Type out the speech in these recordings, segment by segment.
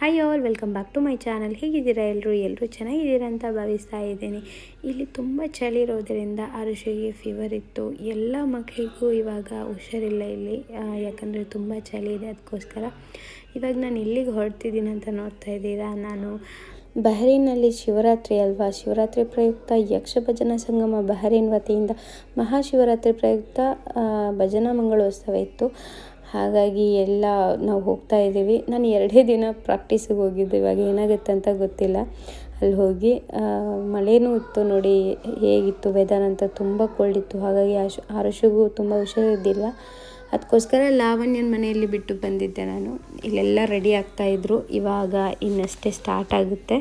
Hi all welcome back to my channel ಹೇಗಿದ್ದೀರಾ ಎಲ್ಲರೂ ಎಲ್ಲರೂ ಚೆನ್ನಾಗಿದ್ದೀರಾ ಅಂತ ಭಾವಿಸ್ತಾ ಇದ್ದೀನಿ. ಇಲ್ಲಿ ತುಂಬ ಚಳಿ ಇರೋದರಿಂದ ಅರುಷಿಗೆ ಫೀವರ್ ಇತ್ತು. ಎಲ್ಲ ಮಕ್ಕಳಿಗೂ ಇವಾಗ ಹುಷಾರಿಲ್ಲ ಇಲ್ಲಿ. ಯಾಕಂದರೆ ತುಂಬ ಚಳಿ ಇದೆ ಅದಕ್ಕೋಸ್ಕರ. ಇವಾಗ ನಾನು ಇಲ್ಲಿಗೆ ಹೊರಡ್ತಿದ್ದೀನಿ ಅಂತ ನೋಡ್ತಾ ಇದ್ದೀರಾ? ನಾನು ಬಹರೀನಲ್ಲಿ ಶಿವರಾತ್ರಿ ಅಲ್ವಾ? ಶಿವರಾತ್ರಿ ಪ್ರಯುಕ್ತ ಯಕ್ಷ ಭಜನಾ ಸಂಗಮ ಬಹರೀನ್ ವತಿಯಿಂದ ಮಹಾಶಿವರಾತ್ರಿ ಪ್ರಯುಕ್ತ ಭಜನಾ ಮಂಗಳೋತ್ಸವ ಇತ್ತು. ಹಾಗಾಗಿ ಎಲ್ಲ ನಾವು ಹೋಗ್ತಾ ಇದ್ದೀವಿ. ನಾನು ಎರಡೇ ದಿನ ಪ್ರಾಕ್ಟೀಸಿಗೆ ಹೋಗಿದ್ದೆ, ಇವಾಗ ಏನಾಗುತ್ತೆ ಅಂತ ಗೊತ್ತಿಲ್ಲ. ಅಲ್ಲಿ ಹೋಗಿ ಮಳೆನೂ ಇತ್ತು ನೋಡಿ, ಹೇಗಿತ್ತು ವೆದರ್ ಅಂತ ತುಂಬ ಕೋಲ್ಡ್ ಇತ್ತು. ಹಾಗಾಗಿ ಆಶು ಆರುಷಿಗೂ ತುಂಬ ಹುಷಾರಿದ್ದಿಲ್ಲ ಅದಕ್ಕೋಸ್ಕರ ಲಾವಣ್ಯನ ಮನೆಯಲ್ಲಿ ಬಿಟ್ಟು ಬಂದಿದ್ದೆ ನಾನು. ಇಲ್ಲೆಲ್ಲ ರೆಡಿ ಆಗ್ತಾ ಇದ್ರು. ಇವಾಗ ಇನ್ನಷ್ಟೇ ಸ್ಟಾರ್ಟ್ ಆಗುತ್ತೆ.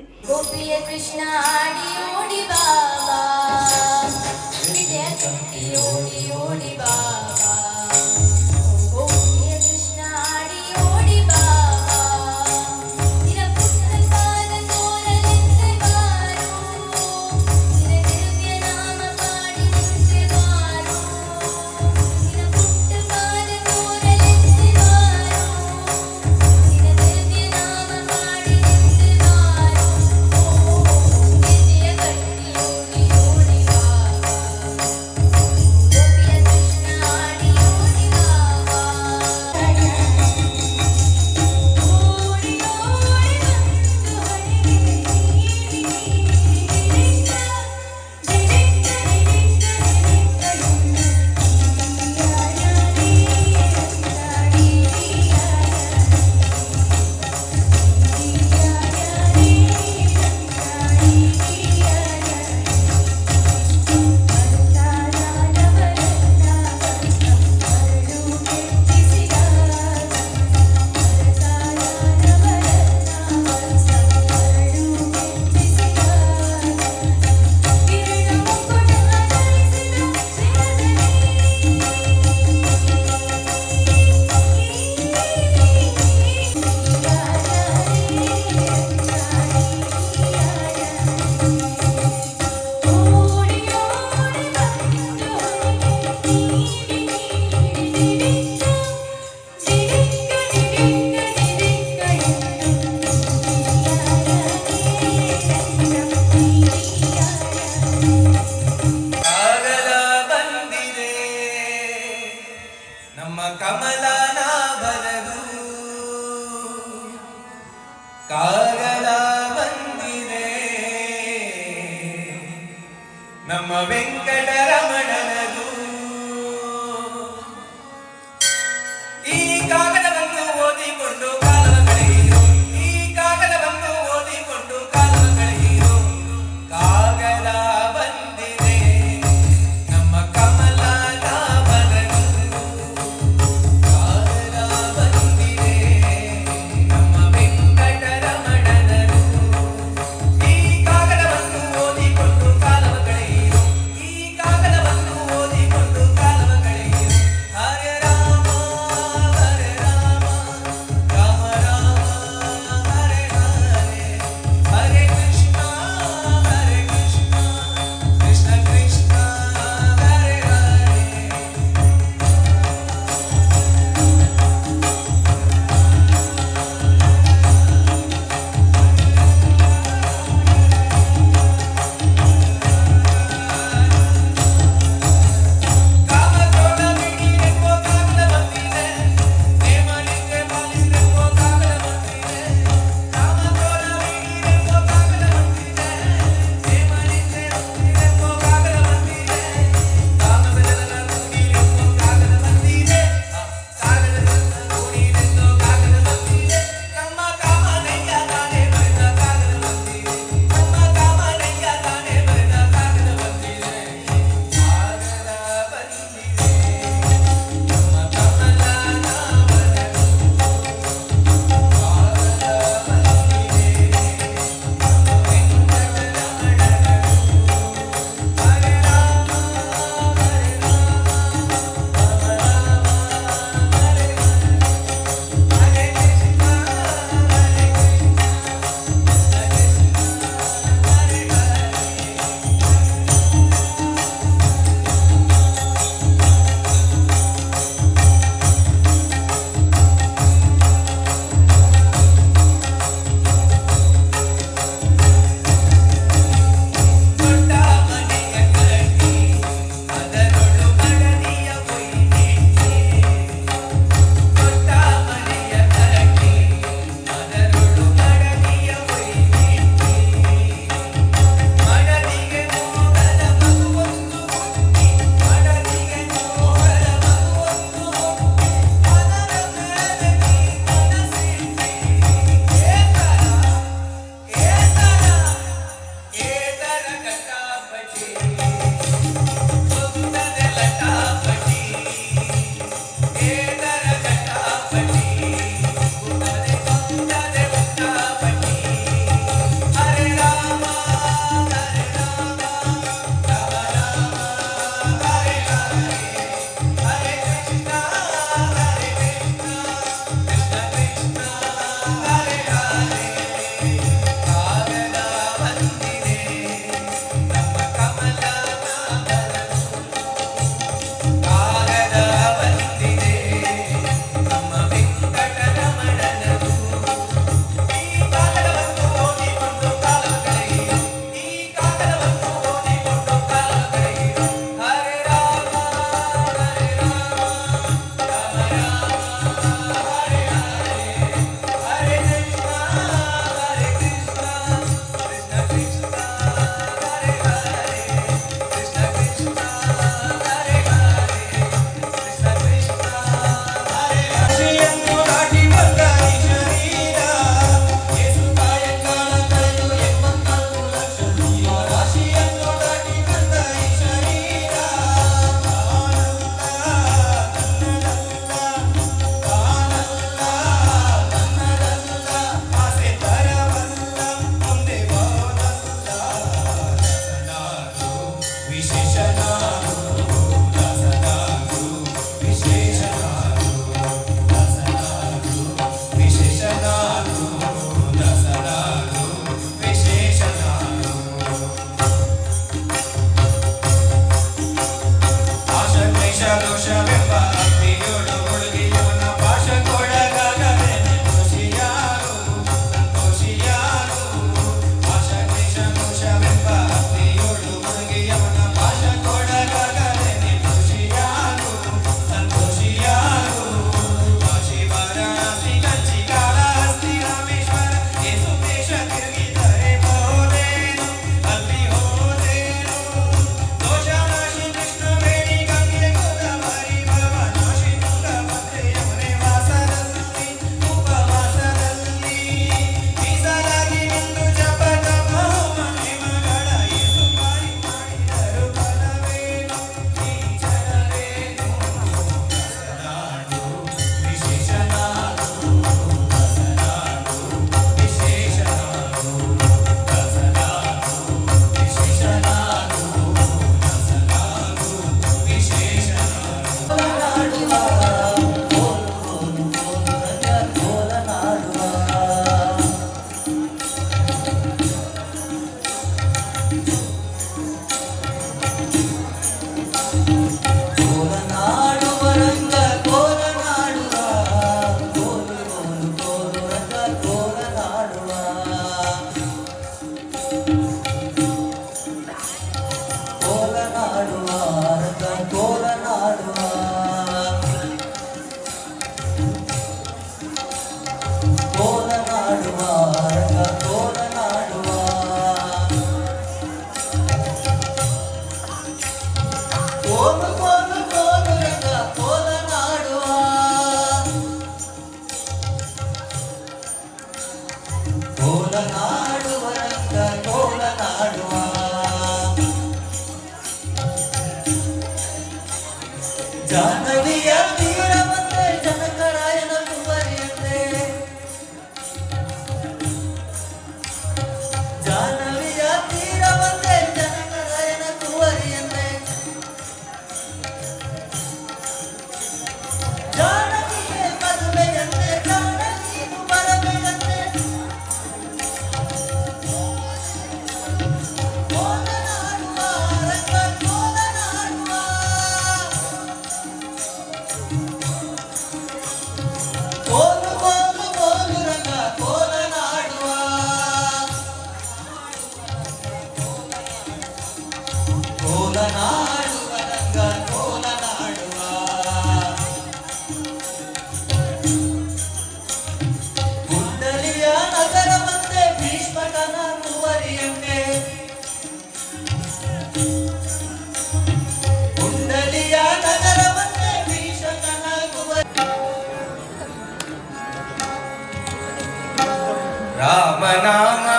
ರಾಮನಾಮವೆಂಬ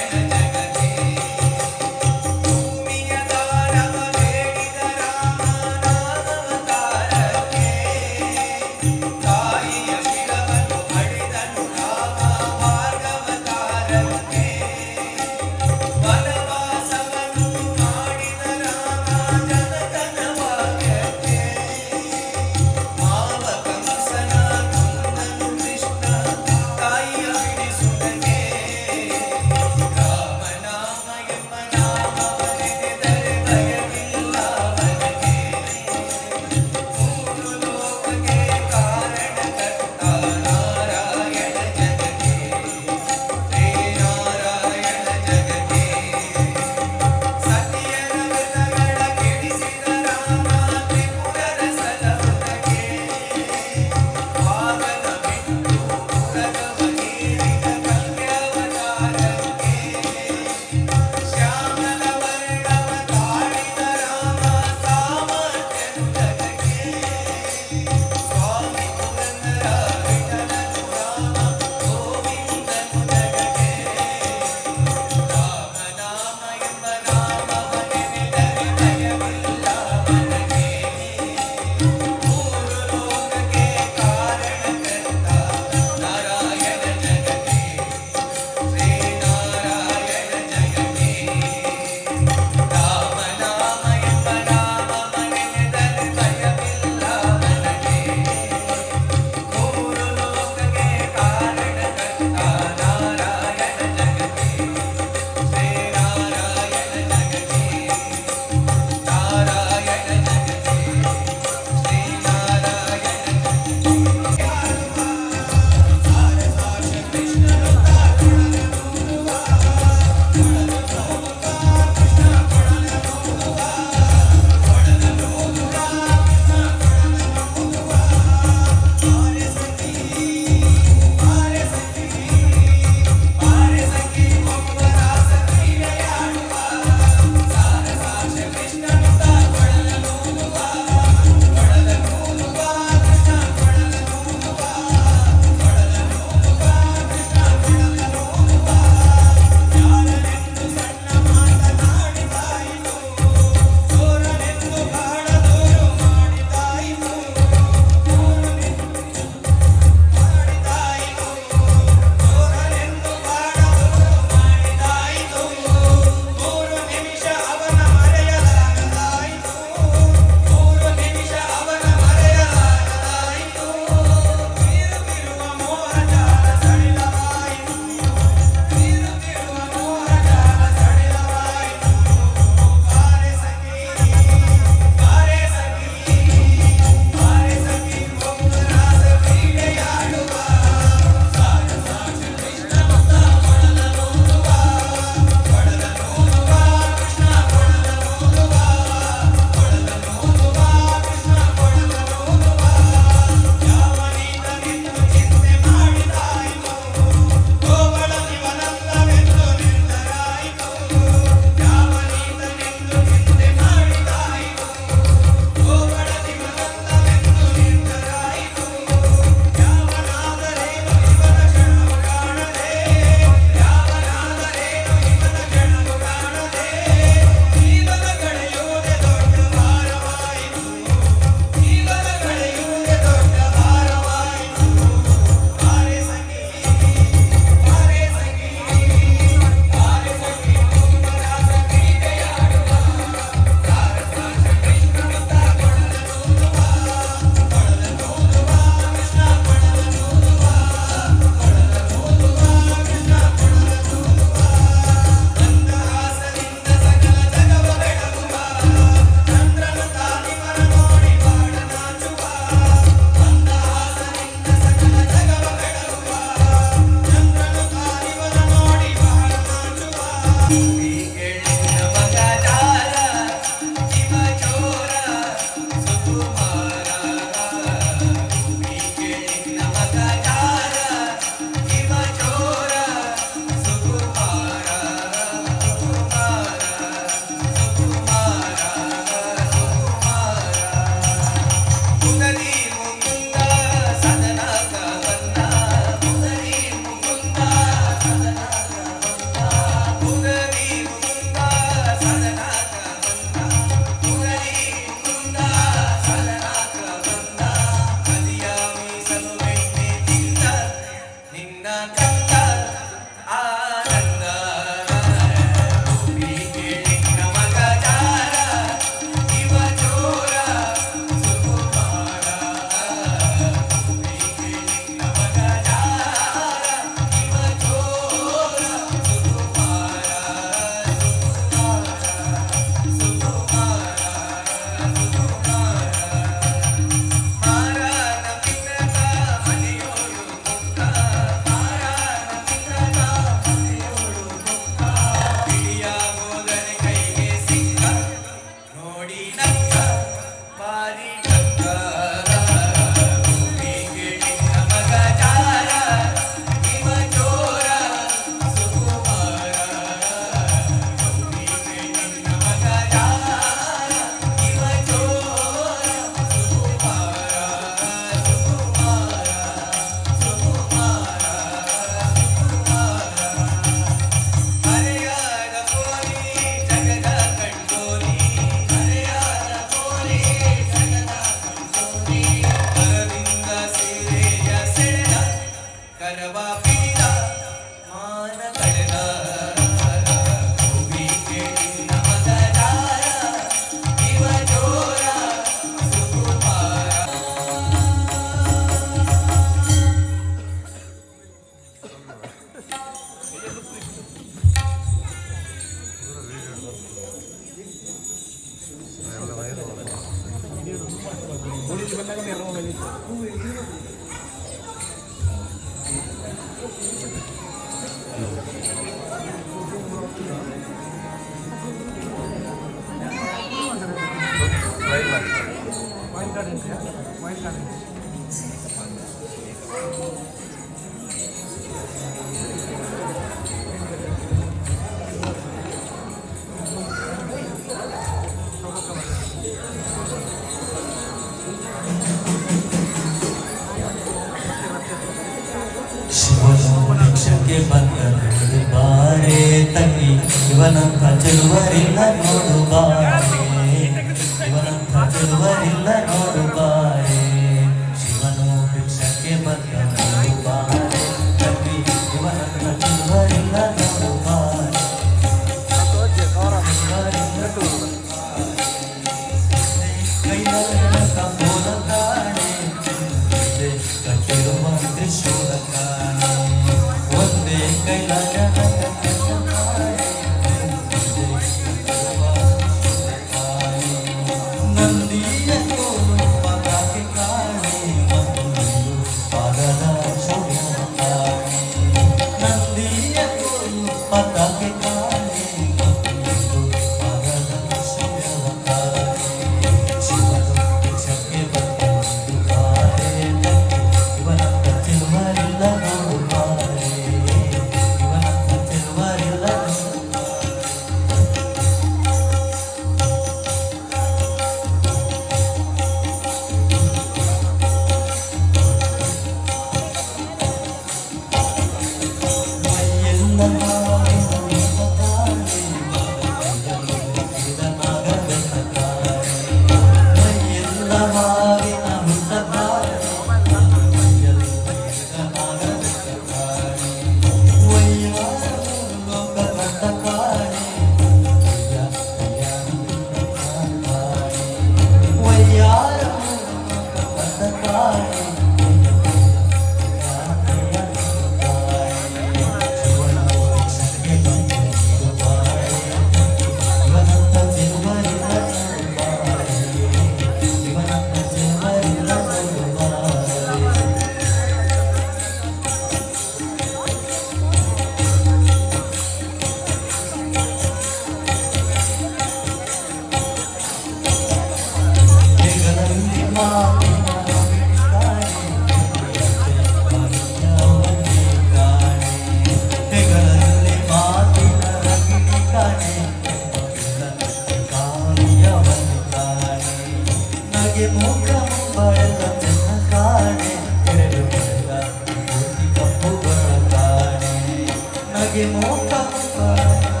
Sevdim o tatlar